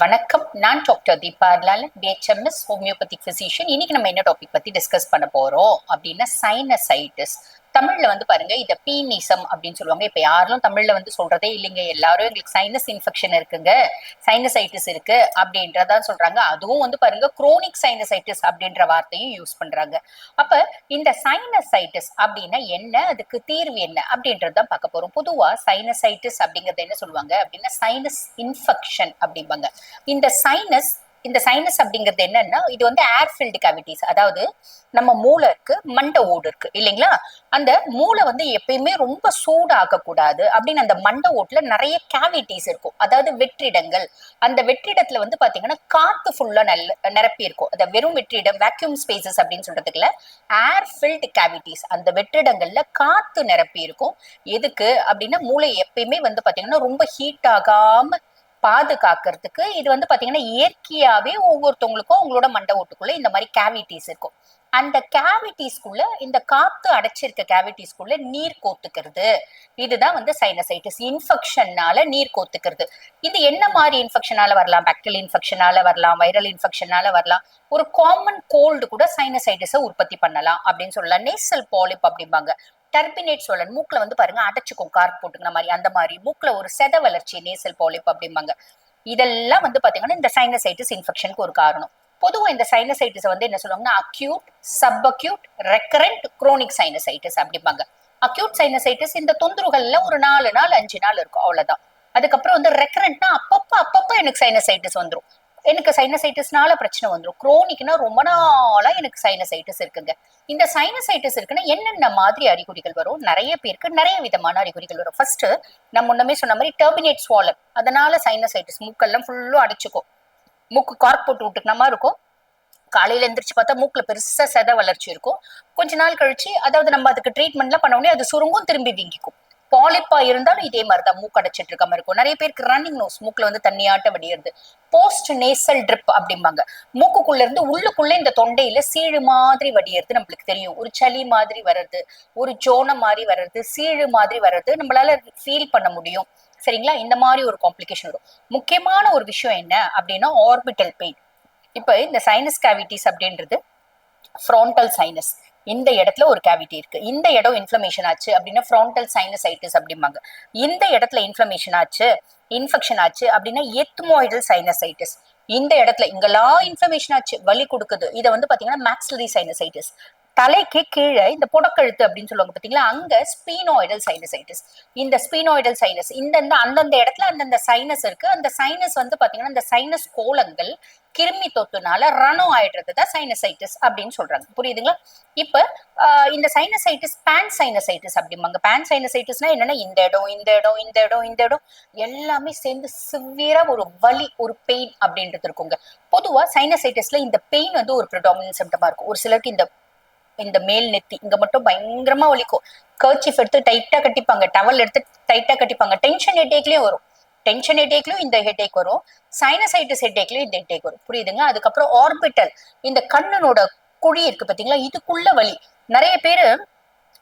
வணக்கம். நான் doctor Deepa Lalan BHMS homeopathy physician இன்னைக்கு நம்ம என்ன டாபிக் பத்தி டிஸ்கஸ் பண்ண போறோம்? அப்படின்னா சைனசைட்டிஸ் தமிழ்ல வந்து பாருங்க இத பீனிசம் அப்படின்னு சொல்லுவாங்க. இப்ப யாரும் தமிழ்ல வந்து சொல்றதே இல்லைங்க. எல்லாரும் எங்களுக்கு சைனஸ் இன்ஃபெக்ஷன் இருக்குங்க. சைனசைட்டிஸ் இருக்கு அப்படின்றதா சொல்றாங்க. அதுவும் வந்து பாருங்க குரோனிக் சைனசைட்டிஸ் அப்படின்ற வார்த்தையும் யூஸ் பண்றாங்க. அப்ப இந்த சைனசைட்டிஸ் அப்படின்னா என்ன? அதுக்கு தீர்வு என்ன? அப்படின்றத பார்க்க போறோம். பொதுவா சைனசைட்டிஸ் அப்படிங்கறது என்ன சொல்லுவாங்க? அப்படின்னா சைனஸ் இன்ஃபெக்ஷன் அப்படிம்பாங்க. இந்த சைனஸ் இந்த சைனஸ் அப்படிங்கிறது என்னன்னா இது வந்து ஏர் ஃபில்டு கேவிட்டிஸ் அதாவது நம்ம மூளை இருக்கு மண்டை ஓடு இருக்கு இல்லைங்களா? அந்த மூளை வந்து எப்பயுமே ரொம்ப சூடாக கூடாது அப்படின்னு அந்த மண்டை ஓட்டுல நிறைய கேவிட்டிஸ் இருக்கும். அதாவது வெற்றிடங்கள். அந்த வெற்றிடத்துல வந்து பாத்தீங்கன்னா காத்து ஃபுல்லா நல்ல நிரப்பி இருக்கும். அந்த வெறும் வெற்றிடம் வேக்யூம் ஸ்பேசஸ் அப்படின்னு சொல்றதுக்குல ஏர் ஃபில்டு கேவிட்டிஸ் அந்த வெற்றிடங்கள்ல காத்து நிரப்பி இருக்கும். எதுக்கு? அப்படின்னா மூளை எப்பயுமே வந்து பாத்தீங்கன்னா ரொம்ப ஹீட் ஆகாம பாதுகாக்கிறதுக்கு இது வந்து பாத்தீங்கன்னா இயற்கையாவே ஒவ்வொருத்தவங்களுக்கும் அவங்களோட மண்டை ஓட்டுக்குள்ள இந்த மாதிரி கேவிட்டிஸ் இருக்கும். அந்த கேவிட்டிஸ்குள்ள இந்த காத்து அடைச்சிருக்க கேவிட்டிஸ்குள்ள நீர் கோத்துக்கிறது. இதுதான் வந்து சைனசைட்டிஸ் இன்ஃபெக்ஷன்னால நீர் கோத்துக்கிறது. இது என்ன மாதிரி இன்ஃபெக்ஷனால வரலாம்? பேக்டீரியல் இன்ஃபெக்ஷனால வரலாம் வைரல் இன்ஃபெக்ஷனால வரலாம். ஒரு காமன் கோல்டு கூட சைனசைட்டிஸை உற்பத்தி பண்ணலாம் அப்படின்னு சொல்லலாம். நேசல் பாலிப் அப்படிம்பாங்க. டர்பினேட் சோழன். மூக்கில் வந்து பாருங்க அடைச்சிக்கும் கார்க் போட்டுக்கிற மாதிரி அந்த மாதிரி. மூக்குல ஒரு செத வளர்ச்சி நேசல் போலிப் அப்படிம்பாங்க. இதெல்லாம் வந்து பாத்தீங்கன்னா இந்த சைனசைட்டிஸ் இன்ஃபெக்ஷனுக்கு ஒரு காரணம். பொதுவா இந்த சைனசைட்டிஸ் வந்து என்ன சொல்லுவாங்கன்னா acute sub acute recurrent chronic sinusitis அப்படிம்பாங்க. அக்யூட் சைனசைட்டிஸ் இந்த தொந்தரவுகள்ல ஒரு நாலு நாள் அஞ்சு நாள் இருக்கும். அவ்வளவுதான். அதுக்கப்புறம் வந்து ரெக்கரண்ட்னா அப்பப்போ அப்பப்போ எனக்கு சைனசைட்டிஸ் வந்துரும். எனக்கு சைனசைட்டிஸ்னால பிரச்சனை வந்துடும் குரோனிக்னா ரொம்ப நாளா எனக்கு சைனசைட்டிஸ் இருக்குங்க. இந்த சைனசைட்டிஸ் இருக்குன்னா என்னென்ன மாதிரி அறிகுறிகள் வரும்? நிறைய பேருக்கு நிறைய விதமான அறிகுறிகள் வரும். ஃபர்ஸ்ட் நம்ம முன்னமே சொன்ன மாதிரி டெர்மினேட் ஸ்வாலர் அதனால சைனசைட்டிஸ் மூக்கெல்லாம் ஃபுல்லும் அடைச்சிக்கும். மூக்கு கார்க் போட்டு விட்டுக்கணுமா மாதிரி இருக்கும். காலையில எந்திரிச்சு பார்த்தா மூக்குல பெருசா செத வளர்ச்சி இருக்கும். கொஞ்ச நாள் கழிச்சு அதாவது நம்ம அதுக்கு ட்ரீட்மெண்ட்லாம் பண்ண உடனே அது சுருங்கும் திரும்பி வீங்கிக்கும். பாலிப்பா இருந்தாலும் இதே மாதிரி தான் மூக்கு அடைச்சிட்டு இருக்க மாதிரி இருக்கும். நிறைய பேருக்கு ரன்னிங் நோஸ் மூக்குல வந்து தண்ணியாட்ட வடிகிறது போஸ்ட் நேசல் ட்ரிப் அப்படிம்பாங்க. மூக்குக்குள்ள இருந்து உள்ளுக்குள்ள இந்த தொண்டையில சீழு மாதிரி வடியறது நம்மளுக்கு தெரியும். ஒரு சளி மாதிரி வர்றது ஒரு ஜோனம் மாதிரி வர்றது சீழு மாதிரி வர்றது நம்மளால ஃபீல் பண்ண முடியும். சரிங்களா? இந்த மாதிரி ஒரு காம்ப்ளிகேஷன் வரும். முக்கியமான ஒரு விஷயம் என்ன அப்படின்னா ஆர்பிட்டல் பெயின் இப்ப இந்த சைனஸ் கேவிட்டிஸ் அப்படின்றது ஃப்ரான்டல் சைனஸ் இந்த இடத்துல ஒரு கேவிட்டி இருக்கு. இந்த இடம் இன்ஃப்ளமேஷன் ஆச்சு அப்படின்னா ஃப்ரான்டல் சைனசைட்டிஸ் அப்படிம்பாங்க. இந்த இடத்துல இன்ஃப்ளமேஷன் ஆச்சு இன்ஃபெக்ஷன் ஆச்சு அப்படின்னா எத்மோய்டல் சைனசைட்டிஸ் இந்த இடத்துல இங்கெல்லாம் இன்ஃப்ளமேஷன் ஆச்சு வலி கொடுக்குது. இதை வந்து பாத்தீங்கன்னா மேக்ஸ்லரி சைனசைட்டிஸ் தலைக்கு கீழே இந்த புடக்கழுத்து அப்படின்னு சொல்லுவாங்க பாத்தீங்களா? அங்க ஸ்பீனாய்டல் சைனசைட்டிஸ் இந்த ஸ்பீனாய்டல் சைனஸ் இந்த அந்தந்த இடத்துல அந்தந்த சைனஸ் இருக்கு. அந்த சைனஸ் வந்து பாத்தீங்கன்னா இந்த சைனஸ் கோலங்கள் கிருமி தொத்துனால ரணம் ஆயிடுறது தான் சைனசைட்டிஸ் அப்படின்னு சொல்றாங்க. புரியுதுங்களா? இப்ப இந்த சைனசைட்டிஸ் பேன் சைனசைட்டிஸ் அப்படிம்பாங்க. பேன் சைனசைட்டிஸ்னா என்னன்னா இந்த இடம் இந்த இடம் இந்த இடம் இந்த இடம் எல்லாமே சேர்ந்து சிவியரா ஒரு வலி ஒரு பெயின் அப்படின்றது இருக்குங்க. பொதுவா சைனசைட்டிஸ்ல இந்த பெயின் வந்து ஒரு ப்ரிடாமினன்ட் சிம்டமா இருக்கும். ஒரு சிலருக்கு இந்த இந்த மேல் நெத்தி இங்க மட்டும் பயங்கரமா வலிக்கும். கர்ச்சிஃப் எடுத்து டைட்டா கட்டிப்பாங்க. டவல் எடுத்து டைட்டா கட்டிப்பாங்க. டென்ஷன் ஹெட்டேக்லயும் வரும். டென்ஷன் ஹெட்டேக்லயும் இந்த ஹெட்டேக் வரும். சைனசைட்டிஸ் ஹெட்டேக்லயும் இந்த ஹெட்டேக் வரும். புரியுதுங்க? அதுக்கப்புறம் ஆர்பிட்டல் இந்த கண்ணனோட குழி இருக்கு பாத்தீங்களா? இதுக்குள்ள வலி. நிறைய பேரு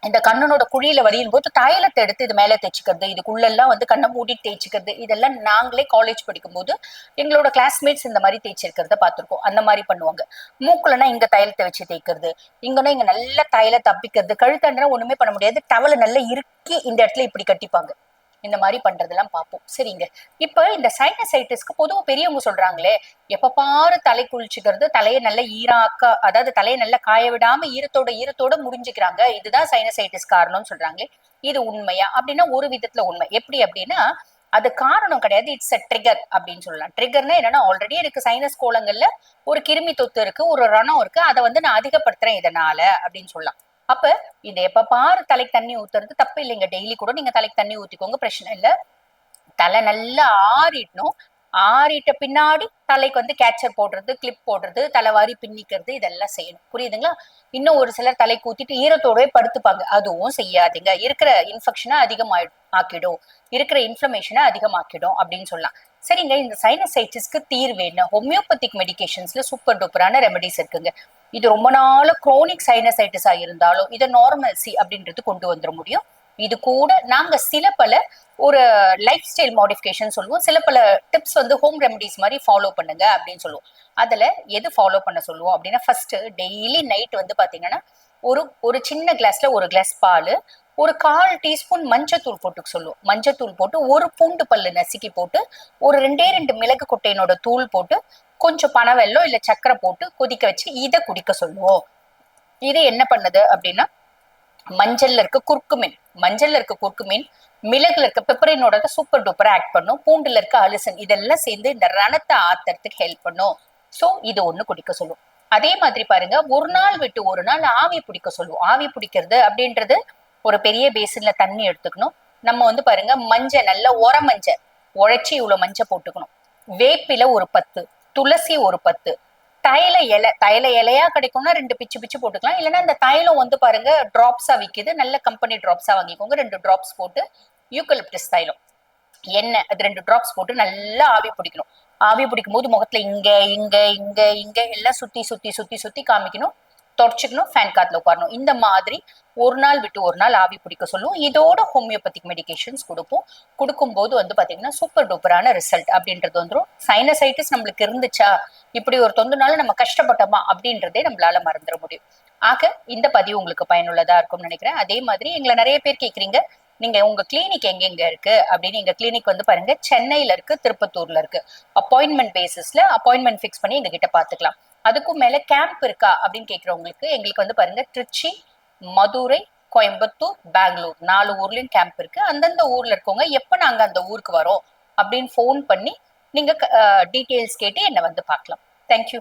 இந்த கண்ணனோட குழியில வலியும் போது தைலத்தை எடுத்து இது மேல தேய்ச்சிக்கிறது. இதுக்குள்ளெல்லாம் வந்து கண்ணை மூடி தேய்ச்சிக்கிறது. இதெல்லாம் நாங்களே காலேஜ் படிக்கும்போது எங்களோட கிளாஸ்மேட்ஸ் இந்த மாதிரி தேய்ச்சிருக்கிறத பார்த்துருக்கோம். அந்த மாதிரி பண்ணுவாங்க. மூக்குலனா இங்க தைலத்தை வச்சு தேய்க்கிறது. இங்கன்னா இங்க நல்ல தைல தப்பிக்கிறது. கழுத்தண்டா ஒண்ணுமே பண்ண முடியாது. டவலை நல்லா இறுக்கி இந்த இடத்துல இப்படி கட்டிப்பாங்க. இந்த மாதிரி பண்றதெல்லாம் பார்ப்போம். சரிங்க. இப்ப இந்த சைனசைட்டிஸ்க்கு பொதுவாக பெரியவங்க சொல்றாங்களே எப்ப பாரு தலை குளிச்சுக்கிறது தலையை நல்ல ஈராக்க அதாவது தலையை நல்லா காய விடாம ஈரத்தோட ஈரத்தோட முடிஞ்சுக்கிறாங்க. இதுதான் சைனசைட்டிஸ் காரணம்னு சொல்றாங்களே இது உண்மையா? அப்படின்னா ஒரு விதத்துல உண்மை. எப்படி அப்படின்னா அது காரணம் கிடையாது. இட்ஸ் அ ட்ரிகர் அப்படின்னு சொல்லலாம். ட்ரிகர்னா என்னன்னா ஆல்ரெடி எனக்கு சைனஸ் கோலங்கள்ல ஒரு கிருமி தொத்து இருக்கு ஒரு ரணம் இருக்கு அதை வந்து நான் அதிகப்படுத்துறேன் இதனால அப்படின்னு சொல்லலாம். அப்ப இது எப்ப பாரு தலைக்கு தண்ணி ஊத்துறது தப்பு இல்லைங்க. டெய்லி கூட நீங்க தலைக்கு தண்ணி ஊத்திக்கோங்க பிரச்சனை இல்ல. தலை நல்லா ஆறிடணும். ஆறிட்ட பின்னாடி தலைக்கு வந்து கேச்சர் போடுறது கிளிப் போடுறது தலைவாரி பின்னிக்கிறது இதெல்லாம் செய்யணும். புரியுதுங்களா? இன்னும் ஒரு சிலர் தலைக்கு ஊத்திட்டு ஈரத்தோடவே படுத்துப்பாங்க. அதுவும் செய்யாதீங்க. இருக்கிற இன்ஃபெக்ஷனை அதிகமாயி ஆக்கிடும். இருக்கிற இன்ஃப்ளமேஷனை அதிகமாக்கிடும் அப்படின்னு சொல்லலாம். சரிங்க இந்த சைனசைட்டிஸ்க்கு தீர்வு என்ன? ஹோமியோபதிக் மெடிகேஷன்ஸ்ல சூப்பர் டூப்பரான ரெமெடிஸ் இருக்குங்க. இது ரொம்ப நாள குரோனிக் சைனசைட்டிஸா இருந்தாலும் இதை நார்மல்சி அப்படின்றது கொண்டு வந்துட முடியும். இது கூட நாங்க சில பல ஒரு லைஃப் ஸ்டைல் மாடிஃபிகேஷன் சொல்லுவோம். சில பல டிப்ஸ் வந்து ஹோம் ரெமடிஸ் மாதிரி ஃபாலோ பண்ணுங்க அப்படின்னு சொல்லுவோம். அதுல எது ஃபாலோ பண்ண சொல்லுவோம் அப்படின்னா ஃபர்ஸ்ட் டெய்லி நைட் வந்து பாத்தீங்கன்னா ஒரு ஒரு சின்ன கிளாஸ்ல ஒரு கிளாஸ் பால் ஒரு கால் டீஸ்பூன் மஞ்சத்தூள் போட்டுக்க சொல்லுவோம். மஞ்சத்தூள் போட்டு ஒரு பூண்டு பல்லு நசுக்கி போட்டு ஒரு ரெண்டே ரெண்டு மிளகு கொட்டையினோட தூள் போட்டு கொஞ்சம் பனவெல்லோ இல்லை சக்கரை போட்டு கொதிக்க வச்சு இதை குடிக்க சொல்லுவோம். இது என்ன பண்ணுது அப்படின்னா மஞ்சள்ல இருக்க குறுக்குமீன் மஞ்சள்ல இருக்க குறுக்குமீன் மிளகுல இருக்க பெப்பரினோட சூப்பர் டூப்பர் ஆக்ட் பண்ணும் பூண்டுல இருக்க அலிசன் இதெல்லாம் சேர்ந்து இந்த ரணத்தை ஆத்துறதுக்கு ஹெல்ப் பண்ணும். சோ இது ஒண்ணு குடிக்க சொல்லும். அதே மாதிரி பாருங்க ஒரு நாள் விட்டு ஒரு நாள் ஆவி பிடிக்க சொல்லுவோம் ஆவி பிடிக்கிறது அப்படின்றது ஒரு பெரிய பேசின்ல தண்ணி எடுத்துக்கணும். நம்ம வந்து பாருங்க மஞ்சள் நல்ல உர மஞ்சள் உழைச்சி இவ்வளவு மஞ்சள் போட்டுக்கணும். வேப்பில ஒரு பத்து துளசி ஒரு பத்து. தைல இலை தைல இலையா கிடைக்கும்னா ரெண்டு பிச்சு பிச்சு போட்டுக்கலாம். இல்லைன்னா இந்த தைலம் வந்து பாருங்க டிராப்ஸா விற்கிது நல்ல கம்பெனி டிராப்ஸா வாங்கிக்கோங்க. ரெண்டு டிராப்ஸ் போட்டு யூக்கலிப்டஸ் தைலம். எண்ணெய் அது ரெண்டு டிராப்ஸ் போட்டு நல்லா ஆவி பிடிக்கணும். ஆவி பிடிக்கும் போது முகத்துல இங்க இங்க இங்க இங்க எல்லாம் சுத்தி சுத்தி சுத்தி சுத்தி காமிக்கணும். தொடச்சிக்கணும் ஃபேன் காத்துல உட்காரணும். இந்த மாதிரி ஒரு நாள் விட்டு ஒரு நாள் ஆவி பிடிக்க சொல்லுவோம் இதோட ஹோமியோபதிக் மெடிகேஷன்ஸ் கொடுப்போம். கொடுக்கும்போது வந்து பாத்தீங்கன்னா சூப்பர் டூப்பரான ரிசல்ட் அப்படின்றது வந்துடும் சைனசைட்டிஸ் நம்மளுக்கு இருந்துச்சா? இப்படி ஒரு தொந்துனால நம்ம கஷ்டப்பட்டோமா? அப்படின்றதே நம்மளால மறந்துட முடியும். ஆக இந்த பதிவு உங்களுக்கு பயனுள்ளதா இருக்கும்னு நினைக்கிறேன். அதே மாதிரி எங்களை நிறைய பேர் கேட்குறீங்க நீங்க உங்க கிளினிக் எங்கெங்க இருக்கு? அப்படின்னு எங்க கிளினிக் வந்து பாருங்க. சென்னையில இருக்கு திருப்பத்தூர்ல இருக்கு. அப்பாயின்மெண்ட் பேசிஸ்ல அப்பாயின்மெண்ட் ஃபிக்ஸ் பண்ணி எங்க கிட்ட பாத்துக்கலாம். அதுக்கும் மேல கேம்ப் இருக்கா? அப்படின்னு கேட்கறவங்களுக்கு எங்களுக்கு வந்து பாருங்க. திருச்சி மதுரை கோயம்புத்தூர் பெங்களூர். நாலு ஊர்லயும் கேம்ப் இருக்கு. அந்தந்த ஊர்ல இருக்கவங்க எப்ப நாங்க அந்த ஊருக்கு வரோம் அப்படின்னு ஃபோன் பண்ணி நீங்க டீட்டெயில்ஸ் கேட்டு என்ன வந்து பார்க்கலாம். தேங்க்யூ